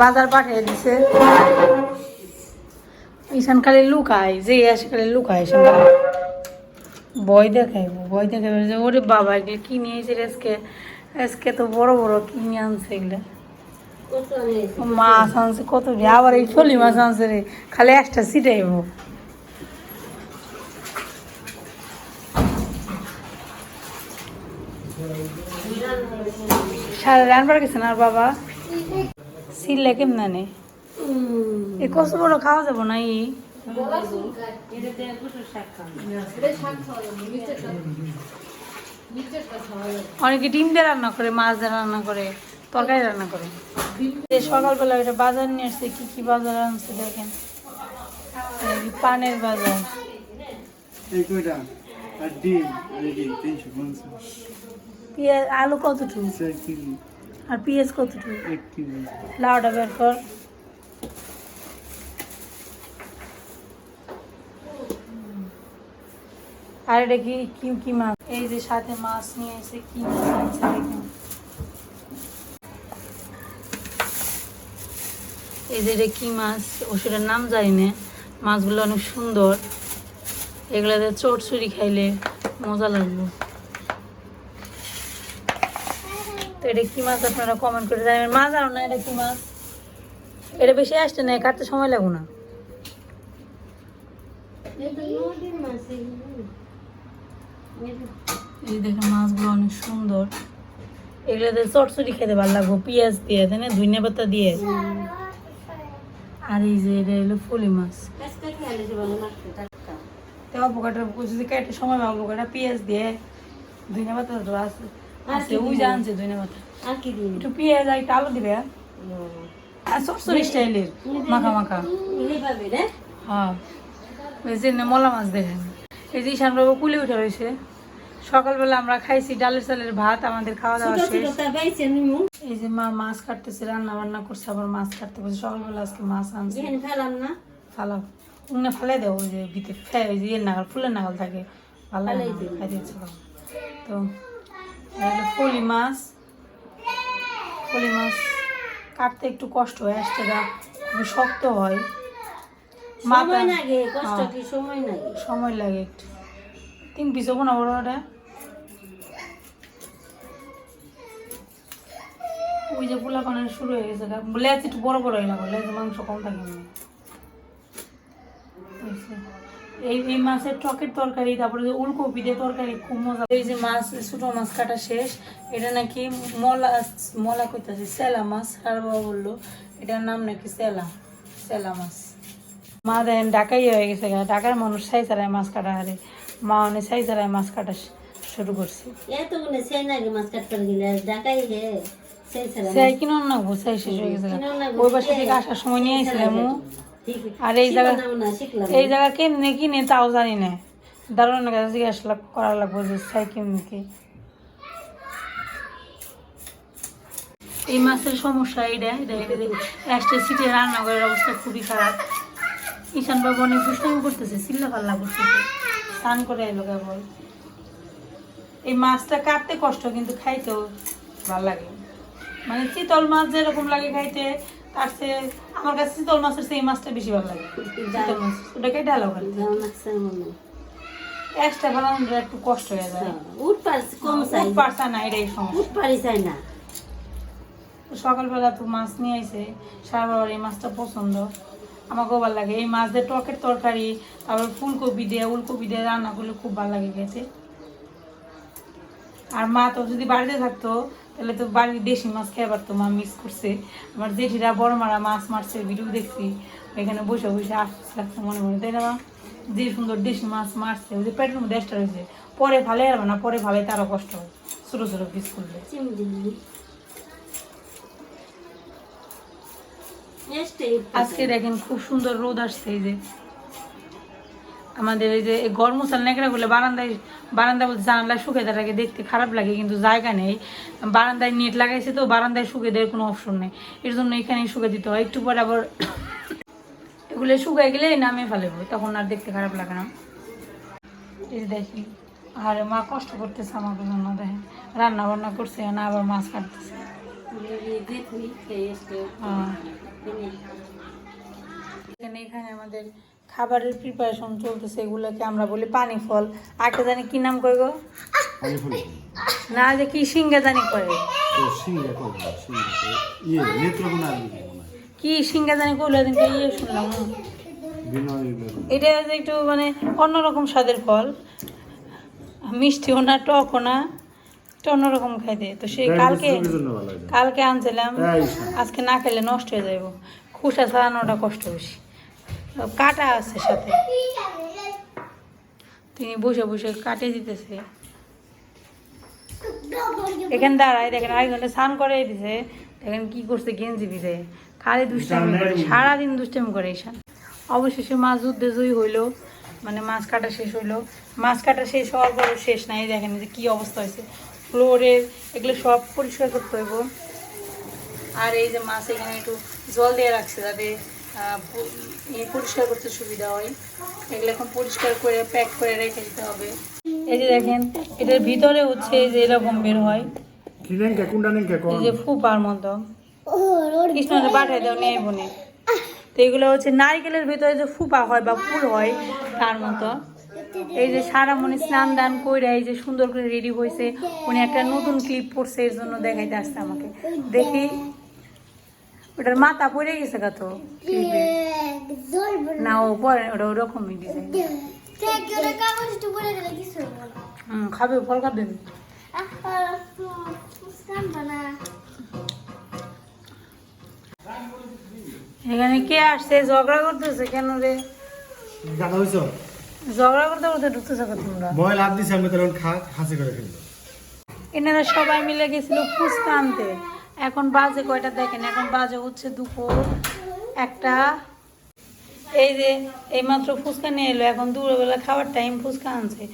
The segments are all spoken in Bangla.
বাজার পাঠিয়ে দিছে। ঈশান খালি লুকায় যে আসে খালি লুকায় খালি। বই দেখাইবো বই দেখাইবো যে ওরে বাবা এগুলো কি নিয়েছে আজকে? আজকে তো বড় বড় কিনে আনছে এগুলো? মাছ আনছে কত রে আবার এই চলি মাছ আনছে রে খালি একটা সিটাইব সারা রান্নার গেছে না আর বাবা? সিললে কেমন নে এ কত বড় খাওয়া যাব না ই অনেকে ডিম দিয়ে রান্না করে মাছ দিয়ে রান্না করে তরকারি রান্না করে। এই সকালবেলা এটা বাজার নিয়ে আসছে কি কি বাজার আনছে দেখেন। পানের বাজার। পেঁয়াজ আলু কতটুকু? আর পেঁয়াজ কতটুকু লাউটা বের কর। আর এটা কি? কি কি মাছ? এই যে সাথে মাছ নিয়ে এসে কি মাছ দেখেন। এই যে এটা কি মাছ? ওষুধের নাম জানি না। মাছগুলো অনেক সুন্দর। এগুলাতে চটচড়ি খাইলে মজা লাগবে তো এটা কি মাছ আপনারা কমেন্ট করে জানাবেন? মাছ জানো না, এটা কি মাছ? এটা বেশি আসছে না, কাটতে সময় লাগবে না। এই দেখেন মাছগুলো অনেক সুন্দর। এগুলোতে চটচড়ি খেতে ভালো লাগবো, পেঁয়াজ দিয়ে, তাই না? ধনিয়া পাতা দিয়ে। আর এই যে এটা হলো ফুলি মাছ। অপকাটা সময় অপকাটা পেঁয়াজ দিয়ে, ধনিয়া পাতা আছে। আছে ওই জানছে ধনিয়া পাতা আর কি দিন একটু পেঁয়াজ আর একটু আলু দিবে আর চটচড়ি স্টাইলের মাখা মাখা। হ্যাঁ। ওই যে মলা মাছ দেখেন। এই যে ঈশান বাবু কুলে উঠে রয়েছে। সকালবেলা আমরা খাইছি ডালের চালের ভাত আমাদের খাওয়া দাওয়া শেষ। এই যে মা মাছ কাটতেছে রান্না বান্না করছে আবার মাছ কাটতে বসে। সকালবেলা আজকে মাছ আনছে। ফেলাম না। ফালাও। উনে ফালাই দেবো ওই যে ভিতরে ফে ওই যে ইয়ের নাগাল ফুলের নাগাল থাকে। ভালো খাইতে ইচ্ছে তো ফলি মাছ ফলি মাছ কাটতে একটু কষ্ট হয় আসতে গা খুবই শক্ত হয় সময় লাগে কষ্ট হ্যাঁ। কি সময় লাগে সময় লাগে একটু তিন পিস হব না বড় ওটা ওই যে পোলা পানের শুরু হয়ে গেছে। লেজ একটু বড় বড় হয়ে না লেজ মাংস কম থাকে না? এই এই মাছের টকের তরকারি তারপরে যে উলকপি দিয়ে তরকারি খুব মজা। এই যে মাছ ছোট মাছ কাটা শেষ এটা নাকি মলা মলা করতেছে সেলা মাছ আর বাবা বলল এটার নাম নাকি সেলা সেলা মাছ। মা দেখেন ঢাকাই হয়ে গেছে। ঢাকার মানুষ সাই চালায় মাছ কাটা হারে। মা অনেক সাই চালায় মাছ কাটা শুরু করছে। এত গুনে সেই নাকি মাছ কাটতে গেলে ঢাকাই হে সেই কিনো না গো সাই শেষ হয়ে গেছে ওই বাসা থেকে আসার সময় নিয়ে। ঠিক আর এই জায়গা না এই জায়গা কেমনে কিনে তাও জানি না। দারুণ কাছে জিজ্ঞাসা লাগ- করা লাগবে যে সাই কেমনি কি। এই মাছের সমস্যা এটা এটা লাস্টে সিটে রান্নাঘরের অবস্থা খুবই খারাপ। ঈশান বাবু অনেক দুষ্টামি করতেছে চিল্লা পাল্লা করতেছে। স্নান করে এলো কেবল এই মাছটা কাটতে কষ্ট কিন্তু খাইতেও ভালো লাগে। মানে চিতল মাছ যেরকম লাগে খাইতে তার আমার কাছে চিতল মাছের সেই মাছটা বেশি ভালো লাগে। চিতল মাছ ওটাকে ডালো সামনে এক্সট্রা একটু কষ্ট হয়ে যায়। উঠ পারছি কম চাই। উঠ পারছে না এটাই সমস্যা। উঠ পারি চাই না। সকালবেলা তো মাছ নিয়ে আইছে সারা বাবার এই মাছটা পছন্দ। আমাকেও ভালো লাগে। এই মাছ দিয়ে টকের তরকারি তারপর ফুলকপি দিয়ে উলকপি দিয়ে রান্না করলে খুব ভালো লাগে খেতে। আর মা তো যদি বাড়িতে থাকতো তাহলে তো বাড়ির দেশি মাছ খেয়ে তো মা মিস করছে। আমার জেঠিরা বড় মারা মাছ মারছে ভিডিও দেখছি। এখানে বসে বসে আসতে লাগতো মনে মনে তাই না মা? যে সুন্দর দেশি মাছ মারছে ওই যে পেটের মধ্যে এক্সট্রা রয়েছে পরে ভালো আর না পরে ভালো তারও কষ্ট হয়। ছোটো ছোটো পিস করলে। আজকে দেখেন খুব সুন্দর রোদ আসছে এই যে। আমাদের এই যে গরম মশাল নেকড়া গুলো বারান্দায় বারান্দা বলতে জানালায় শুকে দেওয়াটাকে দেখতে খারাপ লাগে কিন্তু জায়গা নেই। বারান্দায় নেট লাগাইছে তো বারান্দায় শুকে দেওয়ার কোনো অপশন নেই। এর জন্য এখানেই শুকে দিতে হয়। একটু পরে আবার এগুলো শুকাই গেলে নামে ফেলেবো তখন আর দেখতে খারাপ লাগে না। এই দেখি আর মা কষ্ট করতেছে আমার জন্য দেখেন। রান্না বান্না করছে না আবার মাছ কাটতেছে। হ্যাঁ। এখানে এখানে আমাদের খাবারের প্রিপারেশন চলতেছে এগুলোকে আমরা বলি পানি ফল আরেকটা জানি কি নাম করে গো? না যে কি সিঙ্গা জানি করে। ইয়ে কি সিঙ্গা জানি করল এদিনকে ইয়ে শুনলাম। এটা একটু মানে অন্যরকম স্বাদের ফল। মিষ্টিও না টকও না একটু অন্যরকম খাইতে। তো সেই কালকে। কালকে আনছিলাম। আজকে না খেলে নষ্ট হয়ে যাইব। খুসা ছাড়ানোটা কষ্ট বেশি। কাটা আছে সাথে। তিনি বসে বসে কাটে দিতেছে। এখানে দাঁড়ায় দেখেন আড়াই ঘণ্টা স্নান করে দিছে। দেখেন কি করছে গেঞ্জি ভিজে খালি দুষ্টামি করে সারাদিন দুষ্টামি করে ঈশান। অবশেষে মাছ যুদ্ধে জয়ী হইল মানে মাছ কাটা শেষ হইল। মাছ কাটা শেষ হওয়ার পরও শেষ নাই দেখেন যে কি অবস্থা হয়েছে ফ্লোরের এগুলো সব পরিষ্কার করতে হইব। আর এই যে মাছ এখানে একটু জল দিয়ে রাখছে যাতে ই পরিষ্কার করতে সুবিধা হয়। এগুলো এখন পরিষ্কার করে প্যাক করে রেখে দিতে হবে। এই যে দেখেন এটার ভিতরে হচ্ছে যে এরকম বের হয়। এই যে ফুপার মতো। কৃষ্ণকে পাঠাই দাও নিয়ে বনে তো এগুলো হচ্ছে নারকেলের ভিতরে যে ফুপা হয় বা ফুল হয় তার মতো। এই যে সারা মনে স্নান দান করে এই যে সুন্দর করে রেডি হয়েছে উনি একটা নতুন ক্লিপ পড়ছে এর জন্য দেখাইতে আসছে আমাকে। দেখি ওটার মাথা পড়ে গেছে কত ক্লিপে না ও পরে ওটা ওরকমই ডিজাইন হুম খাবে ফল খাবে। এখানে কে আসছে? ঝগড়া করতেছে কেন রে? দেখা হয়েছ ঝগড়া করতে করতে ঢুকতেছে কত তোমরা। লাভ দিছে আমি তখন খা খাসি করে এনারা সবাই মিলে গেছিল ফুচকা আনতে। এখন বাজে কয়টা দেখেন? এখন বাজে হচ্ছে দুপুর একটা। এই যে এইমাত্র ফুচকা নিয়ে এলো এখন দুপুরবেলা খাবার টাইম ফুচকা আনছে।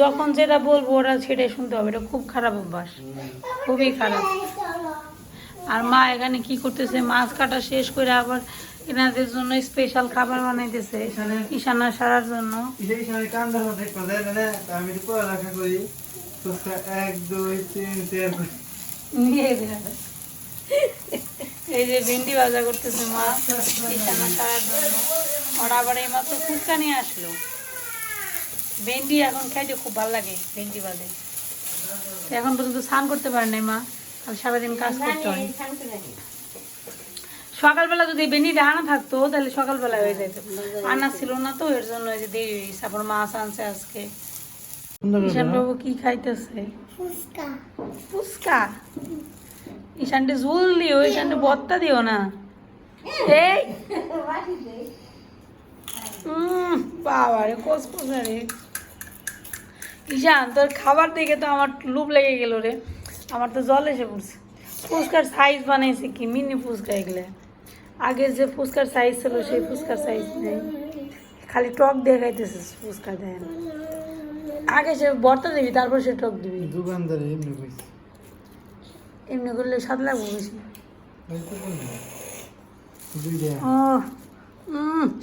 যখন যেটা বলব ওরা সেটাই শুনতে হবে। এটা খুব খারাপ অভ্যাস। খুবই খারাপ। আর মা এখানে কি করতেছে? মাছ কাটা শেষ করে আবার এনাদের জন্য স্পেশাল খাবার বানাইতেছে ঈশানা সারার জন্য। আমি এই যে ভেন্ডি ভাজা করতেছে মা। ঈশানা সারার জন্য ওরা আবার এই মাত্র ফুচকা নিয়ে আসলো। ভেন্ডি এখন খাইতে খুব ভালো লাগে ভেন্ডি ভাজে। তো এখন পর্যন্ত স্নান করতে পারে নাই মা আর সারাদিন কাজ করতে হয়। সকালবেলা যদি ভেন্ডিটা আনা থাকতো তাহলে সকালবেলা হয়ে যেত। আনা ছিল না তো এর জন্য এই যে দেরি হয়ে গেছে। আবার মাছ আনছে আজকে। ঈশান বাবু কি খাইতেছে? ফুচকা। ফুচকা? ঈশানটে ঝোল দিও ঈশানটে বত্তা দিও না। এই। বাবা রে কস রে। ঈশান, তোর খাবার দেখে তো আমার লুপ লেগে গেল রে। আমার তো জল এসে পড়ছে। ফুচকার সাইজ বানাইছে কি মিনি ফুচকা এগুলো। আগের যে ফুচকার সাইজ ছিল, সেই ফুচকার সাইজ নেই। খালি টক দিয়ে খাইতেছে ফুচকা দেয় আগে সে বর্তা দিবি, তারপর সে টক দিবি। দোকানদারে এমনি এমনি করলে স্বাদ লাগবে বেশি। ও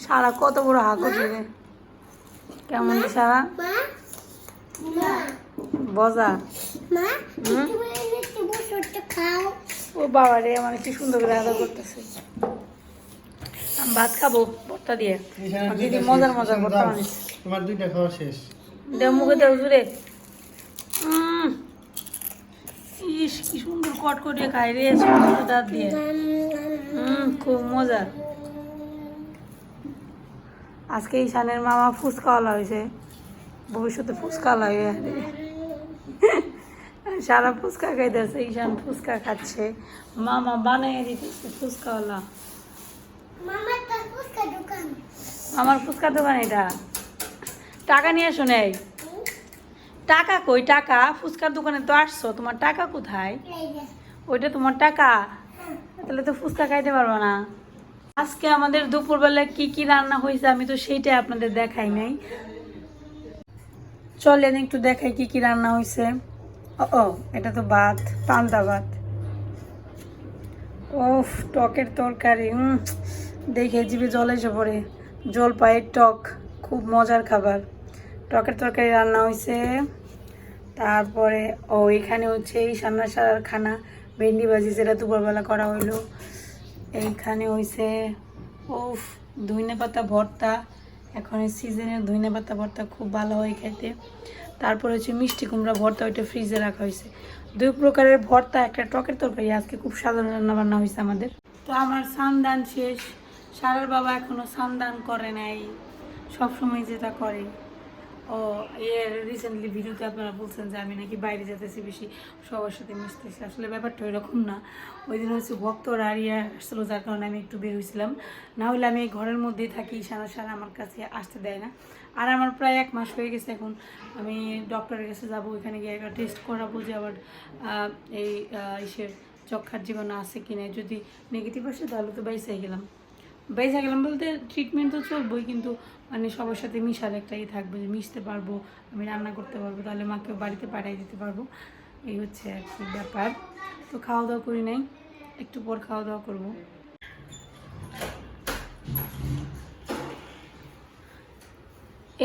সারা কত বড় হা করছে রে। কেমন সারা বজা। ও বাবা রে আমার কি সুন্দর করে আদা করতেছে। আমি ভাত খাব ভর্তা দিয়ে। দিদি মজার মজার ভর্তা বানিয়েছে। তোমার দুইটা খাওয়া শেষ। দেও মুখে দেও জুড়ে ইস কি সুন্দর কট করে খাই রে ছোট দাঁত দিয়ে। হুম খুব মজা আজকে ঈশানের মামা ফুচকাওয়ালা হয়েছে। ভবিষ্যতে ফুচকাওয়ালা হয়ে। সারা ফুচকা খাইতেছে ঈশান ফুচকা খাচ্ছে। মামা বানিয়ে দিতেছে ফুচকাওয়ালা আমার ফুচকা দোকান। এটা। টাকা নিয়ে এসো নেই। টাকা কই? টাকা? ফুচকার দোকানে তো আসছো, তোমার টাকা কোথায়? ওইটা তোমার টাকা? তাহলে তো ফুচকা খাইতে পারব না। আজকে আমাদের দুপুরবেলা কি কি রান্না হয়েছে আমি তো সেইটাই আপনাদের দেখাই নাই। চলেন একটু দেখাই কি কি রান্না হয়েছে। ও ও, এটা তো ভাত, পান্তা ভাত। ওফ টকের তরকারি দেখে জিভে জল এসে পড়ে। জল পায়ের টক, খুব মজার খাবার। টকের তরকারি রান্না হয়েছে তারপরে, ও, এখানে হচ্ছে এই সান্না সারার খানা, ভেন্ডি ভাজি যেটা দুপুরবেলা করা হইল। এইখানে হইছে, উফ ধইনে পাতা ভর্তা। এখন এই সিজনের ধইনে পাতা ভর্তা খুব ভালো হয় খেতে। তারপর হচ্ছে মিষ্টি কুমড়া ভর্তা, ওইটা ফ্রিজে রাখা হয়েছে দুই প্রকারের ভর্তা, একটা টকের তরকারি, আজকে খুব সাধারণ রান্না বান্না হয়েছে আমাদের। তো আমার সানদান শেষ। সারার বাবা এখনও সানদান করে নাই। সবসময় যেটা করে। ও এর রিসেন্টলি ভিডিওতে আপনারা বলছেন যে আমি নাকি বাইরে যেতেছি বেশি, সবার সাথে মিশতেছি। আসলে ব্যাপারটা এরকম না। ওই দিন হচ্ছে ভক্তরা আর ইয়ে আসছিল, যার কারণে আমি একটু বের হয়েছিলাম না হলে আমি ঘরের মধ্যেই থাকি, সারা সারা আমার কাছে আসতে দেয় না। আর আমার প্রায় এক মাস হয়ে গেছে এখন। আমি ডক্টরের কাছে যাব, ওইখানে গিয়ে একটা টেস্ট করাবো যে আবার এই ইসের যক্ষার জীবন আছে কিনা। যদি নেগেটিভ আসে তাহলে তো বাইসে গেলাম। বেঁচে গেলাম বলতে ট্রিটমেন্ট তো চলবেই, কিন্তু মানে সবার সাথে মিশার একটা ইয়ে থাকবে যে মিশতে পারব আমি রান্না করতে পারব তাহলে মাকে বাড়িতে পাঠিয়ে দিতে পারব। এই হচ্ছে আর কি ব্যাপার। তো খাওয়া দাওয়া করি নাই একটু পর খাওয়া দাওয়া করব।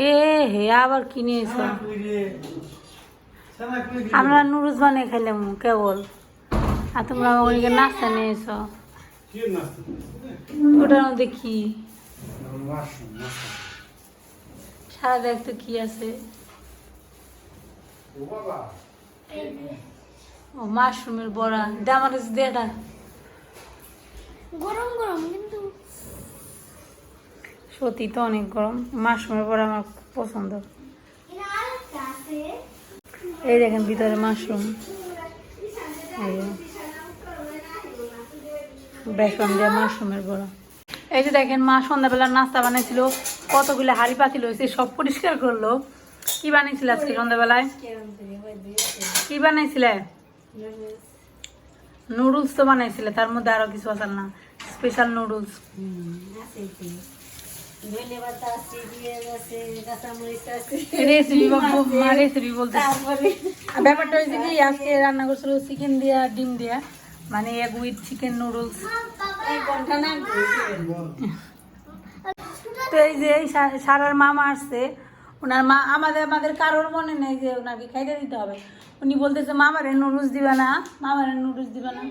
এ হে আবার কিনে এসো? আমরা নুডলস বানিয়ে খাইলাম কেবল। আর তোমরা ওইদিকে নাস্তা নিয়ে এসো। ওটার মধ্যে কি? সারা দেখ তো কি আছে ও মাশরুমের বড়া দে আমার কাছে গরম গরম কিন্তু সত্যি তো অনেক গরম মাশরুমের বড়া আমার খুব পছন্দ এই দেখেন ভিতরে মাশরুম। বেসন দিয়ে মাশরুমের বড়া। এই যে দেখেন মা সন্ধ্যাবেলা নাস্তা বানাইছিল। কতগুলো হাড়ি পাতিল হয়েছে সব পরিষ্কার করল। কি বানাইছিল আজকে সন্ধ্যাবেলায়? কি বানাইছিলে? নুডলস তো বানাইছিলে তার মধ্যে আরও কিছু আছে না? স্পেশাল নুডলস ব্যাপারটা হয়েছে কি আজকে রান্না করছিল চিকেন দিয়া ডিম দিয়া মানে এগ উইথ চিকেন নুডলস তো এই যে এই সারার মামা আসছে, ওনার মা আমাদের আমাদের কারোর মনে নেই যে ওনাকে খাইতে দিতে হবে। উনি বলতেছে, মামারে নুডলস দিবে না, মামারে নুডলস দিবে না।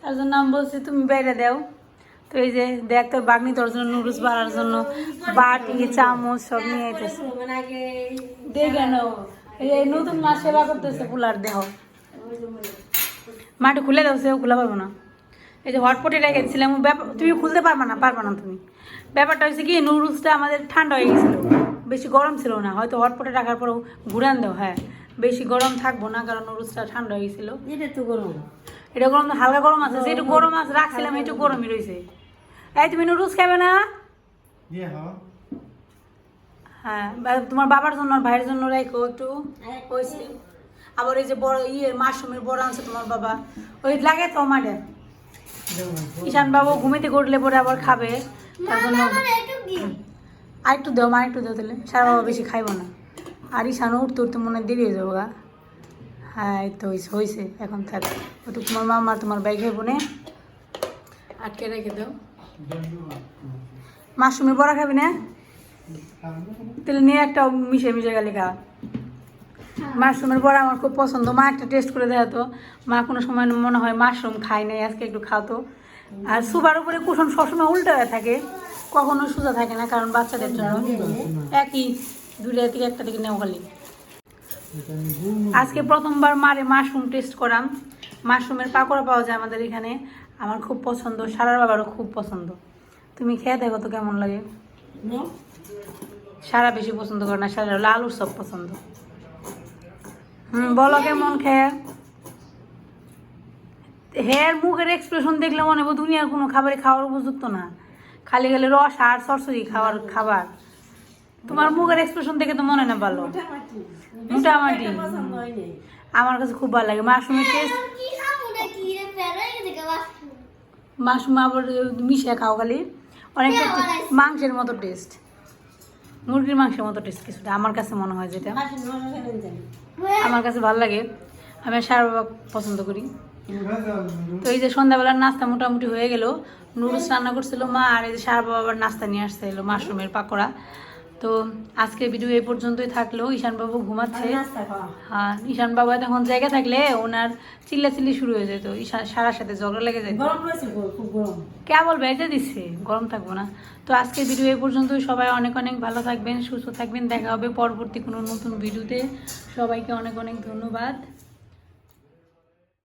তার জন্য আমি বলছি, তুমি বাইরে দাও। তো এই যে দেখ, তোর বাগনি তোর জন্য নুডলস বাড়ার জন্য বাটি, চামচ সব নিয়ে আইতেছে। দেখে এই নতুন মা সেবা করতেছে কুলার দেহ। মাটি খুলে দাও, সেও খুলে পারব না। এই যে হটপটে রেখে দিয়েছিলাম ব্যাপার তুমি খুলতে পারবে না পারবে না তুমি। ব্যাপারটা হচ্ছে কি নুডলসটা আমাদের ঠান্ডা হয়ে গেছিল। বেশি গরম ছিল না হয়তো হটপটে রাখার পরেও ঘুরান দাও হ্যাঁ। বেশি গরম থাকব না কারণ নুডলসটা ঠান্ডা হয়ে গেছিল। এটা তো গরম। এটা গরম হালকা গরম আছে যেটু গরম আছে রাখছিলাম একটু গরমই রয়েছে। এই তুমি নুডলস খাবে না? দিয়ে হ হ্যাঁ তোমার বাবার জন্য আর ভাইয়ের জন্য রাখো একটু। আবার এই যে বড় ইয়ে মাশরুমের বড় আনছে তোমার বাবা। ওই লাগে তো মাঠে ঈশান বাবু ঘুমিতে করলে পরে আবার খাবে। তার জন্য আর একটু দেও মা একটু দেও তাহলে। সারা বাবা বেশি খাইব না। আর ঈশানও উঠতে উঠতে মনে হয় দেরি হয়ে যাব গা। হ্যাঁ তো হয়েছে হয়েছে এখন থাক। ওটু তোমার মামা তোমার বাইক খাইব না আটকে রেখে দাও। মাশরুমের বড়া খাবি না? তাহলে নিয়ে একটা মিশে মিশে গেলে খা মাশরুমের বড়া আমার খুব পছন্দ। মা একটা টেস্ট করে দেয় তো মা কোনো সময় মনে হয় মাশরুম খাই নাই আজকে একটু খাতো আর সুবার উপরে কুসুম সবসময় উল্টো হয়ে থাকে কখনো সোজা থাকে না কারণ বাচ্চাদের জন্য একই দুইটা থেকে একটা থেকে নেওয়া খালি। আজকে প্রথমবার মারে মাশরুম টেস্ট করাম। মাশরুমের পাকোড়া পাওয়া যায় আমাদের এখানে। আমার খুব পছন্দ সারার বাবারও খুব পছন্দ। তুমি খেয়ে দেখো তো কেমন লাগে। সারা বেশি পছন্দ করে না সারা হলো আলুর সব পছন্দ। হুম বলো কেমন খেয়ে? হেয়ার মুখের এক্সপ্রেশন দেখলে মনে হবে দুনিয়ার কোনো খাবারে খাওয়ার উপযুক্ত না। খালি খালি রস আর সরসরি খাওয়ার খাবার। তোমার মুখের এক্সপ্রেশন দেখে তো মনে না ভালো। মোটামুটি হয় আমার কাছে খুব ভালো লাগে। মাশরুমের টেস্ট মাশরুম। আবার মিশিয়ে খাও খালি। অনেকটা মাংসের মতো টেস্ট মুরগির মাংসের মতো টেস্ট কিছুটা। আমার কাছে মনে হয় যেটা। জানি আমার কাছে ভালো লাগে। আমি সারা বাবা পছন্দ করি। তো এই যে সন্ধ্যাবেলার নাস্তা মোটামুটি হয়ে গেল। নুডলস রান্না করছিল মা আর এই যে সারা বাবা আবার নাস্তা নিয়ে আসতে এলো মাশরুমের পাকোড়া। তো আজকের ভিডিও এই পর্যন্তই থাকল। ঈশানবাবু ঘুমাচ্ছে। হ্যাঁ ঈশান বাবা তখন জায়গা থাকলে ওনার চিল্লাচিল্লি শুরু হয়ে যেত। ঈশান সারার সাথে ঝগড়া লেগে যেত। খুব গরম। কেবল বেজে দিচ্ছে গরম থাকব না। তো আজকের ভিডিও এই পর্যন্তই। সবাই অনেক অনেক ভালো থাকবেন সুস্থ থাকবেন। দেখা হবে পরবর্তী কোনো নতুন ভিডিওতে। সবাইকে অনেক অনেক ধন্যবাদ।